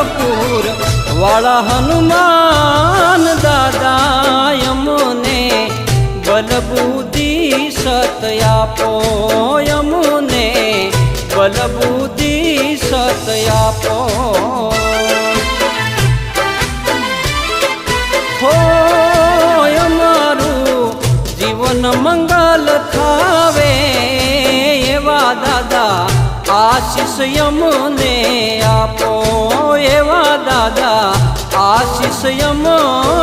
વીરપુર વાળા હનુમાન દાદા યમુને બલબુદ્ધિ સત આપો યમુને બલબુદ્ધિ સત આપો હોય અમારું જીવન મંગલ થાવે એવા દાદા આશીષ યમને 谁要梦？